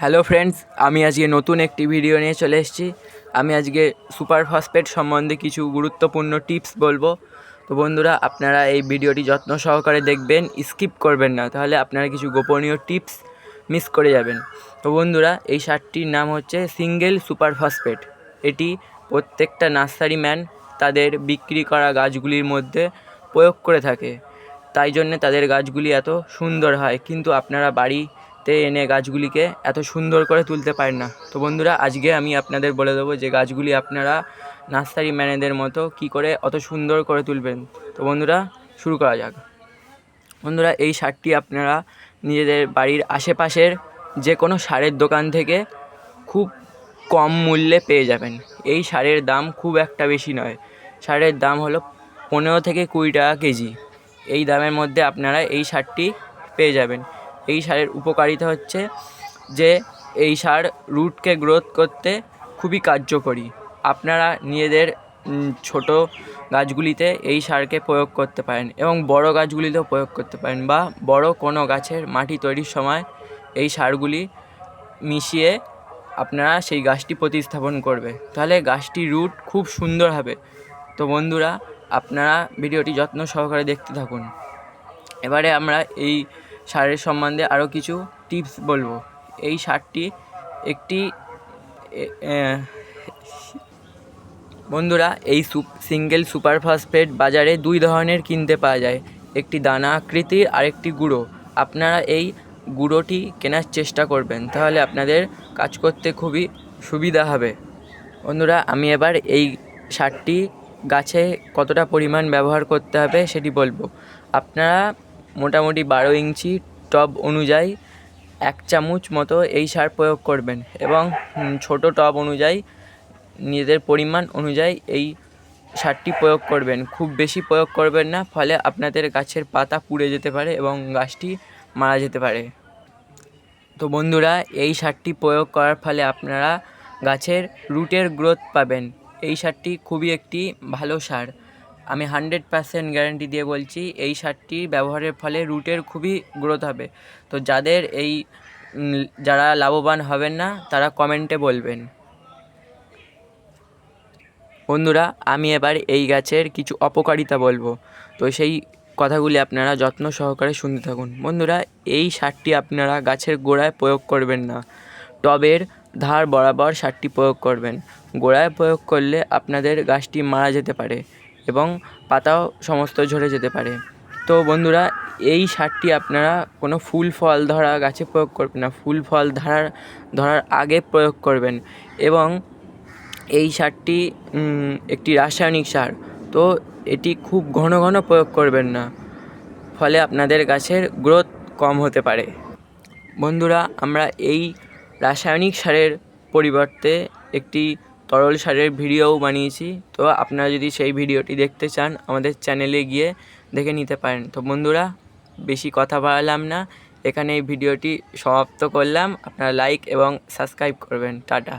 Hello friends, আমি আজকে নতুন একটি ভিডিও নিয়ে চলে এসেছি। আমি আজকে সুপার ফসফেট সম্বন্ধে কিছু গুরুত্বপূর্ণ টিপস বলব। তো বন্ধুরা, আপনারা এই ভিডিওটি যত্ন সহকারে দেখবেন, স্কিপ করবেন না, তাহলে আপনারা কিছু গোপনীয় টিপস মিস করে যাবেন। তো বন্ধুরা, এই সারটির নাম হচ্ছে সিঙ্গেল সুপার ফসফেট। এটি প্রত্যেকটা নার্সারি ম্যান তাদের বিক্রি করা গাছগুলির মধ্যে প্রয়োগ করে থাকে। তাই জন্যে তাদের গাছগুলি এত সুন্দর হয়। কিন্তু আপনারা বাড়িতে এনে গাছগুলিকে এত সুন্দর করে তুলতে পারেন না। তো বন্ধুরা, আজকে আমি আপনাদের বলে দেবো যে গাছগুলি আপনারা নার্সারি ম্যানেদের মতো কি করে অত সুন্দর করে তুলবেন। তো বন্ধুরা, শুরু করা যাক। বন্ধুরা, এই সারটি আপনারা নিজেদের বাড়ির আশেপাশের যে কোনো সারের দোকান থেকে খুব কম মূল্যে পেয়ে যাবেন। এই সারের দাম খুব একটা বেশি নয়। সারের দাম হলো পনেরো থেকে কুড়ি টাকা কেজি। এই দামের মধ্যে আপনারা এই সারটি পেয়ে যাবেন। এই সারের উপকারিতা হচ্ছে যে এই সার রুটকে গ্রোথ করতে খুবই কার্যকরী। আপনারা নিজেদের ছোট গাছগুলিতে এই সারকে প্রয়োগ করতে পারেন এবং বড় গাছগুলিতেও প্রয়োগ করতে পারেন বা বড় কোনো গাছের মাটি তৈরির সময় এই সারগুলি মিশিয়ে আপনারা সেই গাছটি প্রতিস্থাপন করবে। তাহলে গাছটির রুট খুব সুন্দর হবে। তো বন্ধুরা, আপনারা ভিডিওটি যত্ন সহকারে দেখতে থাকুন। এবারে আমরা এই সারের সম্বন্ধে আরও কিছু টিপস বলব। এই সারটি একটি বন্ধুরা, এই সুপ সিঙ্গেল সুপার বাজারে দুই ধরনের কিনতে পাওয়া যায়। একটি দানা আকৃতির আর একটি গুঁড়ো। আপনারা এই গুঁড়োটি কেনার চেষ্টা করবেন, তাহলে আপনাদের কাজ করতে খুবই সুবিধা হবে। বন্ধুরা, আমি এবার এই সারটি গাছে কতটা পরিমাণ ব্যবহার করতে হবে সেটি বলব। আপনারা মোটামুটি বারো ইঞ্চি টব অনুযায়ী এক চামচ মতো এই সার প্রয়োগ করবেন এবং ছোট টব অনুযায়ী, নিজেদের পরিমাণ অনুযায়ী এই সারটি প্রয়োগ করবেন। খুব বেশি প্রয়োগ করবেন না, ফলে আপনাদের গাছের পাতা পুড়ে যেতে পারে এবং গাছটি মারা যেতে পারে। তো বন্ধুরা, এই সারটি প্রয়োগ করার ফলে আপনারা গাছের রুটের গ্রোথ পাবেন। এই সারটি খুবই একটি ভালো সার। আমি হান্ড্রেড পার্সেন্ট গ্যারান্টি দিয়ে বলছি, এই সারটি ব্যবহারের ফলে রুটের খুবই গ্রোথ হবে। তো যাদের এই যারা লাভবান হবেন না, তারা কমেন্টে বলবেন। বন্ধুরা, আমি এবার এই গাছের কিছু অপকারিতা বলব। তো সেই কথাগুলি আপনারা যত্ন সহকারে শুনতে থাকুন। বন্ধুরা, এই সারটি আপনারা গাছের গোড়ায় প্রয়োগ করবেন না। টবের ধার বরাবর সারটি প্রয়োগ করবেন। গোড়ায় প্রয়োগ করলে আপনাদের গাছটি মারা যেতে পারে। এবং পাতাও সমস্ত ঝরে যেতে পারে। তো বন্ধুরা, এই সারটি আপনারা কোনো ফুল ফল ধরা গাছে প্রয়োগ করবেন না। ফুল ফল ধরার ধরার আগে প্রয়োগ করবেন এবং এই সারটি একটি রাসায়নিক সার। তো এটি খুব ঘন ঘন প্রয়োগ করবেন না, ফলে আপনাদের গাছের গ্রোথ কম হতে পারে। বন্ধুরা, আমরা এই রাসায়নিক সারের পরিবর্তে একটি তরল সারের ভিডিওও বানিয়েছি। তো আপনারা যদি সেই ভিডিওটি দেখতে চান, আমাদের চ্যানেলে গিয়ে দেখে নিতে পারেন। তো বন্ধুরা, বেশি কথা বাড়ালাম না। এখানে এই ভিডিওটি সমাপ্ত করলাম। আপনারা লাইক এবং সাবস্ক্রাইব করবেন। টাটা।